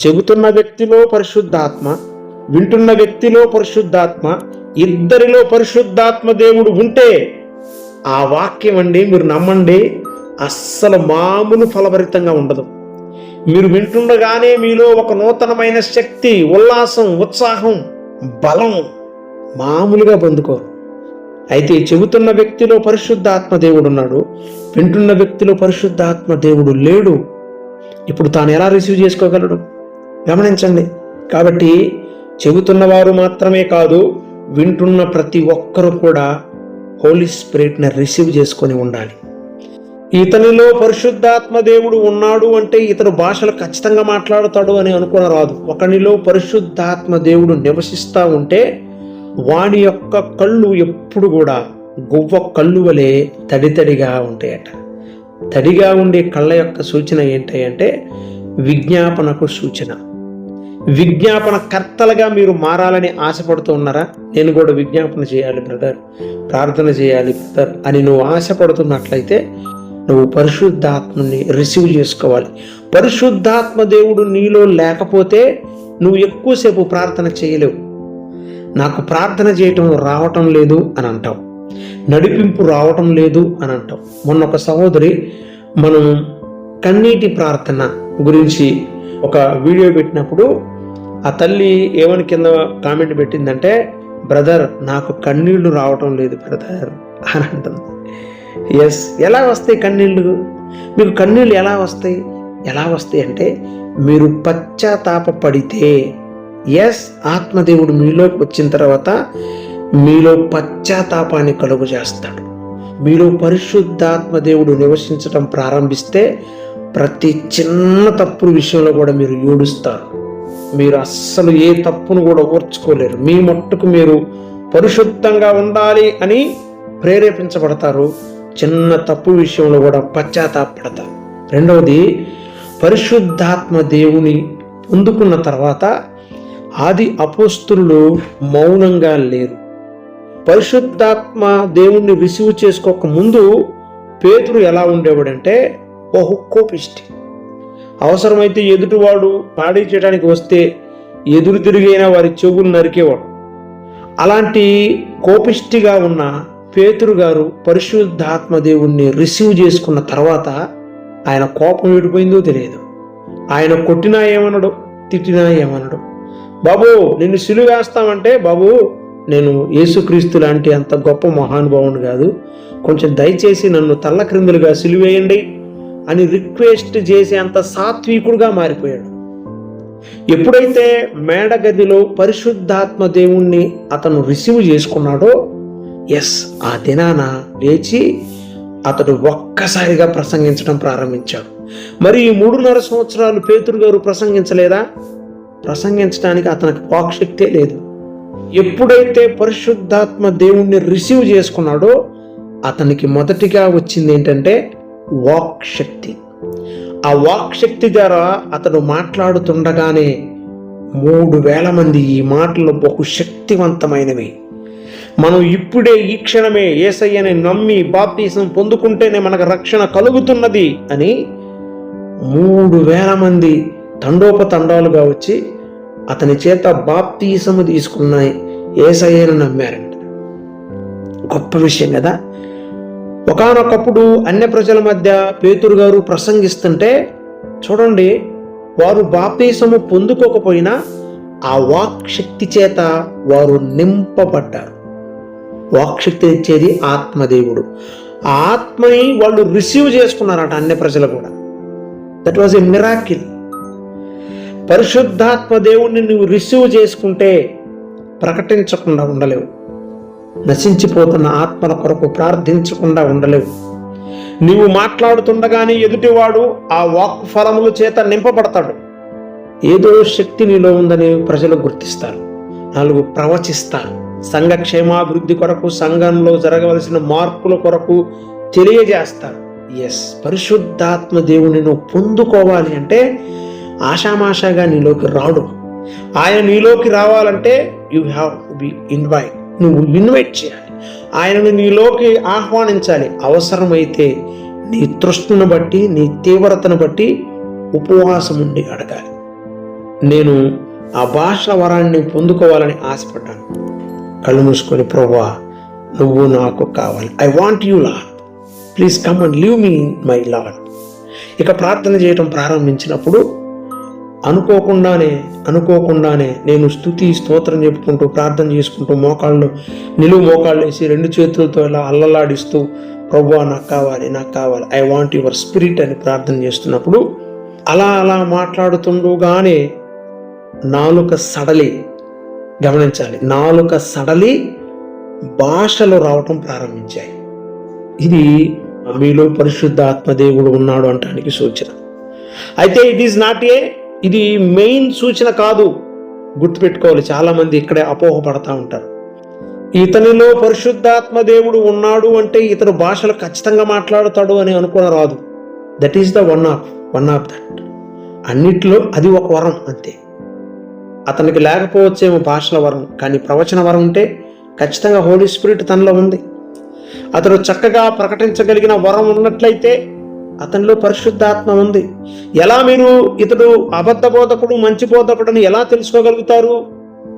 చెబుతున్న వ్యక్తిలో పరిశుద్ధాత్మ వింటున్న వ్యక్తిలో పరిశుద్ధాత్మ ఇద్దరిలో పరిశుద్ధాత్మ దేవుడు ఉంటే ఆ వాక్యం అండి మీరు నమ్మండి అస్సలు మామూలు ఫలభరితంగా ఉండదు. మీరు వింటుండగానే మీలో ఒక నూతనమైన శక్తి ఉల్లాసం ఉత్సాహం బలం మామూలుగా పొందుకోరు. అయితే చెబుతున్న వ్యక్తిలో పరిశుద్ధాత్మ దేవుడు ఉన్నాడు వింటున్న వ్యక్తిలో పరిశుద్ధాత్మ దేవుడు లేడు. ఇప్పుడు తాను ఎలా రిసీవ్ చేసుకోగలడు? గమనించండి. కాబట్టి చెబుతున్నవారు మాత్రమే కాదు వింటున్న ప్రతి ఒక్కరూ కూడా హోలీ స్పిరిట్ని రిసీవ్ చేసుకొని ఉండాలి. ఇతనిలో పరిశుద్ధాత్మ దేవుడు ఉన్నాడు అంటే ఇతను భాషలు ఖచ్చితంగా మాట్లాడతాడు అని అనుకున్న రాదు ఒకనిలో పరిశుద్ధాత్మ దేవుడు నివసిస్తూ ఉంటే వాడి యొక్క కళ్ళు ఎప్పుడు కూడా గువ్వ కళ్ళు వలె తడితడిగా ఉంటాయట. తడిగా ఉండే కళ్ళ యొక్క సూచన ఏంటి అంటే విజ్ఞాపనకు సూచన. విజ్ఞాపన కర్తలుగా మీరు మారాలని ఆశపడుతూ ఉన్నారా? నేను కూడా విజ్ఞాపన చేయాలి బ్రదర్ ప్రార్థన చేయాలి బ్రదర్ అని నువ్వు ఆశపడుతున్నట్లయితే నువ్వు పరిశుద్ధాత్మని రిసీవ్ చేసుకోవాలి. పరిశుద్ధాత్మ దేవుడు నీలో లేకపోతే నువ్వు ఎక్కువసేపు ప్రార్థన చేయలేవు. నాకు ప్రార్థన చేయటం రావటం లేదు అని అంటావు. నడిపింపు రావటం లేదు అని అంటావు. మొన్న ఒక సహోదరి మనం కన్నీటి ప్రార్థన గురించి ఒక వీడియో పెట్టినప్పుడు ఆ తల్లి ఏమని కింద కామెంట్ పెట్టిందంటే బ్రదర్ నాకు కన్నీళ్ళు రావటం లేదు బ్రదర్ అని అంటుంది. ఎస్ ఎలా వస్తాయి కన్నీళ్ళు మీకు కన్నీళ్ళు ఎలా వస్తాయి? ఎలా వస్తాయి అంటే మీరు పశ్చాత్తాప పడితే ఎస్ ఆత్మదేవుడు మీలోకి వచ్చిన తర్వాత మీలో పశ్చాత్తాపాన్ని కలుగు చేస్తాడు. మీలో పరిశుద్ధాత్మదేవుడు నివసించడం ప్రారంభిస్తే ప్రతి చిన్న తప్పు విషయంలో కూడా మీరు ఏడుస్తారు. మీరు అస్సలు ఏ తప్పును కూడా ఓర్చుకోలేరు. మీ మట్టుకు మీరు పరిశుద్ధంగా ఉండాలి అని ప్రేరేపించబడతారు. చిన్న తప్పు విషయంలో కూడా పశ్చాత్తాపడతారు రెండవది పరిశుద్ధాత్మ దేవుని పొందుకున్న తర్వాత ఆది అపోస్తులు మౌనంగా లేరు. పరిశుద్ధాత్మ దేవుణ్ణి రిసీవ్ చేసుకోక ముందు పేతురు ఎలా ఉండేవాడంటే బహు కోపిష్టి అవసరమైతే ఎదుటివాడు పాడీ చేయడానికి వస్తే ఎదురు తిరిగైన వారి చెవులు నరికేవాడు. అలాంటి కోపిష్టిగా ఉన్న పేతురు గారు పరిశుద్ధాత్మ దేవుణ్ణి రిసీవ్ చేసుకున్న తర్వాత ఆయన కోపం విడిపోయిందో తెలియదు. ఆయన కొట్టినా ఏమనడు తిట్టినా ఏమనడు. బాబు నిన్ను సిలువ వేస్తామంటే బాబు నేను యేసుక్రీస్తు లాంటి అంత గొప్ప మహానుభావుని కాదు. కొంచెం దయచేసి నన్ను తల్ల క్రిందులుగా సిలువేయండి. అని రిక్వెస్ట్ చేసే అంత సాత్వికుడుగా మారిపోయాడు. ఎప్పుడైతే మేడగదిలో పరిశుద్ధాత్మ దేవుణ్ణి అతను రిసీవ్ చేసుకున్నాడో ఎస్ ఆ దినాన లేచి అతడు ఒక్కసారిగా ప్రసంగించడం ప్రారంభించాడు. మరి ఈ మూడున్నర సంవత్సరాలు పేతురు గారు ప్రసంగించలేదా? ప్రసంగించడానికి అతనికి వాక్శక్తే లేదు. ఎప్పుడైతే పరిశుద్ధాత్మ దేవుణ్ణి రిసీవ్ చేసుకున్నాడో అతనికి మొదటిగా వచ్చింది ఏంటంటే వాక్ శక్తి. ఆ వాక్ శక్తి ద్వారా అతడు మాట్లాడుతుండగానే మూడు వేల మంది ఈ మాటలు బహు శక్తివంతమైనవి. మనం ఇప్పుడే ఈ క్షణమే ఏసయ్యని నమ్మి బాప్తీసం పొందుకుంటేనే మనకు రక్షణ కలుగుతున్నది అని మూడు వేల మంది తండోపతండాలుగా వచ్చి అతని చేత బాప్తీసము తీసుకున్నాయి. ఏసయ్యను నమ్మారండి గొప్ప విషయం కదా? ఒకనొకప్పుడు అన్య ప్రజల మధ్య పేతురు గారు ప్రసంగిస్తుంటే చూడండి వారు బాప్తీసము పొందుకోకపోయినా ఆ వాక్శక్తి చేత వారు నింపబడ్డారు. వాక్శక్తి ఇచ్చేది ఆత్మదేవుడు. ఆ ఆత్మని వాళ్ళు రిసీవ్ చేసుకున్నారట అన్య ప్రజలు కూడా. దట్ వాజ్ ఎ మిరాకిల్ పరిశుద్ధాత్మ దేవుణ్ణి నువ్వు రిసీవ్ చేసుకుంటే ప్రకటించకుండా ఉండలేవు. నశించిపోతున్న ఆత్మల కొరకు ప్రార్థించకుండా ఉండలేవు. నీవు మాట్లాడుతుండగానే ఎదుటివాడు ఆ వాక్ ఫలముల చేత నింపబడతాడు. ఏదో శక్తి నీలో ఉందని ప్రజలు గుర్తిస్తారు. నాలుగు ప్రవచిస్తారు. సంఘ క్షేమాభివృద్ధి కొరకు సంఘంలో జరగవలసిన మార్పుల కొరకు తెలియజేస్తారు. ఎస్ పరిశుద్ధాత్మ దేవుని నువ్వు పొందుకోవాలి అంటే ఆషామాషాగా నీలోకి రాడు. ఆయన నీలోకి రావాలంటే యు హ్యావ్ బి ఇన్వైట్ నువ్వు ఇన్వైట్ చేయాలి. ఆయనను నీలోకి ఆహ్వానించాలి. అవసరమైతే నీ తృష్ణను బట్టి నీ తీవ్రతను బట్టి ఉపవాసం ఉండి అడగాలి. నేను ఆ భాష వరాన్ని పొందుకోవాలని ఆశపడ్డాను. కళ్ళు మూసుకొని ప్రవ్వా నువ్వు నాకు కావాలి. I want you Lord please come and leave me my Lord ఇక ప్రార్థన చేయటం ప్రారంభించినప్పుడు అనుకోకుండానే అనుకోకుండానే నేను స్థుతి స్తోత్రం చెప్పుకుంటూ ప్రార్థన చేసుకుంటూ మోకాళ్ళు నిలువు మోకాళ్ళు వేసి రెండు చేతులతో ఇలా అల్లలాడిస్తూ ప్రభు నాకు కావాలి నాకు కావాలి ఐ వాంట్ యువర్ స్పిరిట్ అని ప్రార్థన చేస్తున్నప్పుడు అలా అలా మాట్లాడుతుండగానే నాలుక సడలి గమనించాలి నాలుక సడలి భాషలు రావటం ప్రారంభించాయి. ఇది మీలో పరిశుద్ధ ఆత్మదేవుడు ఉన్నాడు అంటానికి సూచన. అయితే ఇట్ ఈస్ నాట్ ఏ ఇది మెయిన్ సూచన కాదు. గుర్తుపెట్టుకోవాలి చాలామంది ఇక్కడే అపోహపడతా ఉంటారు. ఇతనిలో పరిశుద్ధాత్మ దేవుడు ఉన్నాడు అంటే ఇతను భాషలు ఖచ్చితంగా మాట్లాడతాడు అని అనుకున్న రాదు that is the one of one of that అన్నిట్లో అది ఒక వరం అంతే. అతనికి లేకపోవచ్చేమో భాషల వరం కానీ ప్రవచన వరం ఉంటే ఖచ్చితంగా హోలీ స్పిరిట్ తనలో ఉంది. అతడు చక్కగా ప్రకటించగలిగిన వరం ఉన్నట్లయితే అతనిలో పరిశుద్ధాత్మ ఉంది. ఎలా మీరు ఇతడు అబద్ధ బోధకుడు మంచి బోధకుడు ఎలా తెలుసుకోగలుగుతారు?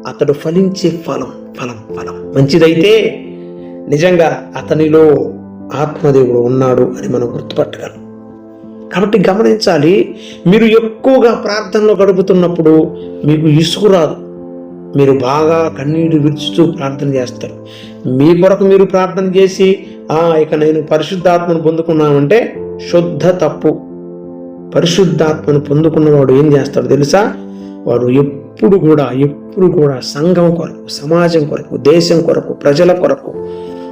అతడు ఫలించే ఫలం ఫలం ఫలం. మంచిదైతే నిజంగా అతనిలో ఆత్మదేవుడు ఉన్నాడు అని మనం గుర్తుపట్టగలం. కాబట్టి గమనించాలి మీరు ఎక్కువగా ప్రార్థనలో గడుపుతున్నప్పుడు మీకు ఇసుకు రాదు. మీరు బాగా కన్నీరు విడుచుతూ ప్రార్థన చేస్తారు. మీ కొరకు మీరు ప్రార్థన చేసి ఇక నేను పరిశుద్ధాత్మను పొందుకున్నామంటే శుద్ధ తప్పు. పరిశుద్ధాత్మను పొందుకున్నవాడు ఏం చేస్తాడు తెలుసా? వాడు ఎప్పుడు కూడా ఎప్పుడు కూడా సంఘం కొరకు సమాజం కొరకు దేశం కొరకు ప్రజల కొరకు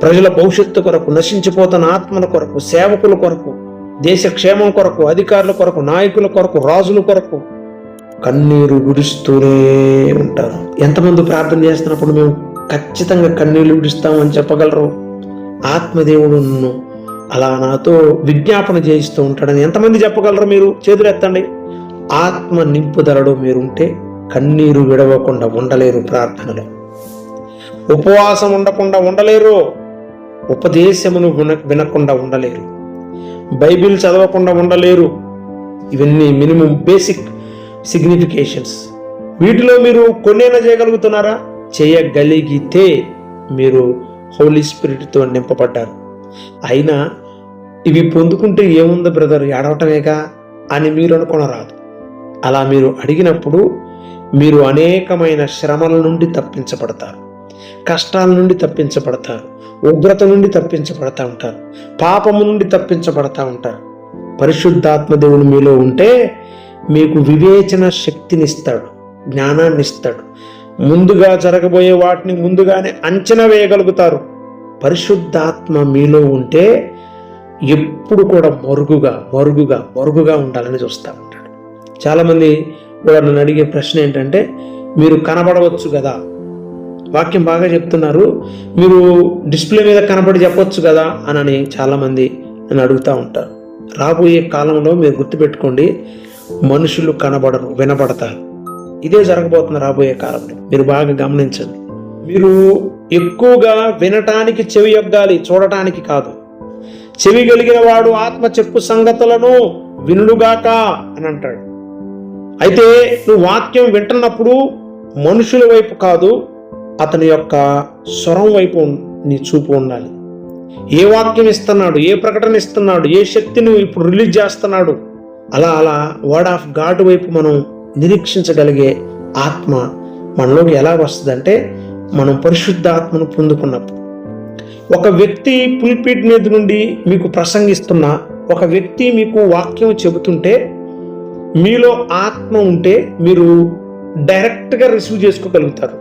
ప్రజల భవిష్యత్తు కొరకు నశించిపోతున్న ఆత్మల కొరకు సేవకుల కొరకు దేశ క్షేమం కొరకు అధికారుల కొరకు నాయకుల కొరకు రాజుల కొరకు కన్నీరు విడుస్తూనే ఉంటారు. ఎంతమంది ప్రార్థన చేస్తున్నప్పుడు మేము ఖచ్చితంగా కన్నీళ్ళు విడుస్తామని చెప్పగలరు? ఆత్మదేవుడు అలా నాతో విజ్ఞాపన చేయిస్తూ ఉంటాడని ఎంతమంది చెప్పగలరు మీరు? చేతులు ఎత్తండి ఆత్మ నింపుదలడు మీరుంటే కన్నీరు విడవకుండా ఉండలేరు ప్రార్థనలో. ఉపవాసం ఉండకుండా ఉండలేరు. ఉపదేశమును విన వినకుండా ఉండలేరు. బైబిల్ చదవకుండా ఉండలేరు. ఇవన్నీ మినిమం బేసిక్ సిగ్నిఫికేషన్స్. వీటిలో మీరు కొన్నేనా చేయగలుగుతున్నారా? చేయగలిగితే మీరు హోలీ స్పిరిట్తో నింపబడ్డారు. అయినా ఇవి పొందుకుంటే ఏముంది బ్రదర్? ఏడవటమేగా? అని మీరు అనుకునరాదు. అలా మీరు అడిగినప్పుడు మీరు అనేకమైన శ్రమల నుండి తప్పించబడతారు. కష్టాల నుండి తప్పించబడతారు. ఉగ్రత నుండి తప్పించబడతా ఉంటారు. పాపము నుండి తప్పించబడతా ఉంటారు. పరిశుద్ధాత్మ దేవుడు మీలో ఉంటే మీకు వివేచన శక్తినిస్తాడు. జ్ఞానాన్ని ఇస్తాడు ముందుగా జరగబోయే వాటిని ముందుగానే అంచనా వేయగలుగుతారు. పరిశుద్ధాత్మ మీలో ఉంటే ఎప్పుడు కూడా మరుగుగా మరుగుగా మరుగుగా ఉండాలని చూస్తూ ఉంటాడు. చాలామంది కూడా నన్ను అడిగే ప్రశ్న ఏంటంటే మీరు కనబడవచ్చు కదా? వాక్యం బాగా చెప్తున్నారు. మీరు డిస్ప్లే మీద కనబడి చెప్పొచ్చు కదా? అని చాలామంది నన్ను అడుగుతూ ఉంటారు. రాబోయే కాలంలో మీరు గుర్తుపెట్టుకోండి మనుషులు కనబడరు వినబడతారు. ఇదే జరగబోతుంది రాబోయే కాలంలో. మీరు బాగా గమనించండి. మీరు ఎక్కువగా వినటానికి చెవి ఎగ్గాలి చూడటానికి కాదు. చెవి కలిగిన వాడు ఆత్మ చెప్పు సంగతులను వినుడుగాక అని అంటాడు. అయితే నువ్వు వాక్యం వింటున్నప్పుడు మనుషుల వైపు కాదు అతని యొక్క స్వరం వైపు నీ చూపు ఉండాలి. ఏ వాక్యం ఇస్తున్నాడు ఏ ప్రకటన ఇస్తున్నాడు ఏ శక్తిని ఇప్పుడు రిలీజ్ చేస్తున్నాడు అలా అలా వర్డ్ ఆఫ్ గాడ్ వైపు మనం నిరీక్షించగలిగే ఆత్మ మనలోకి ఎలా వస్తుందంటే మనం పరిశుద్ధ ఆత్మను పొందుకున్నప్పుడు. ఒక వ్యక్తి పుల్పిట్ మీద నుండి మీకు ప్రసంగిస్తున్న ఒక వ్యక్తి మీకు వాక్యం చెబుతుంటే మీలో ఆత్మ ఉంటే మీరు డైరెక్ట్గా రిసీవ్ చేసుకోగలుగుతారు.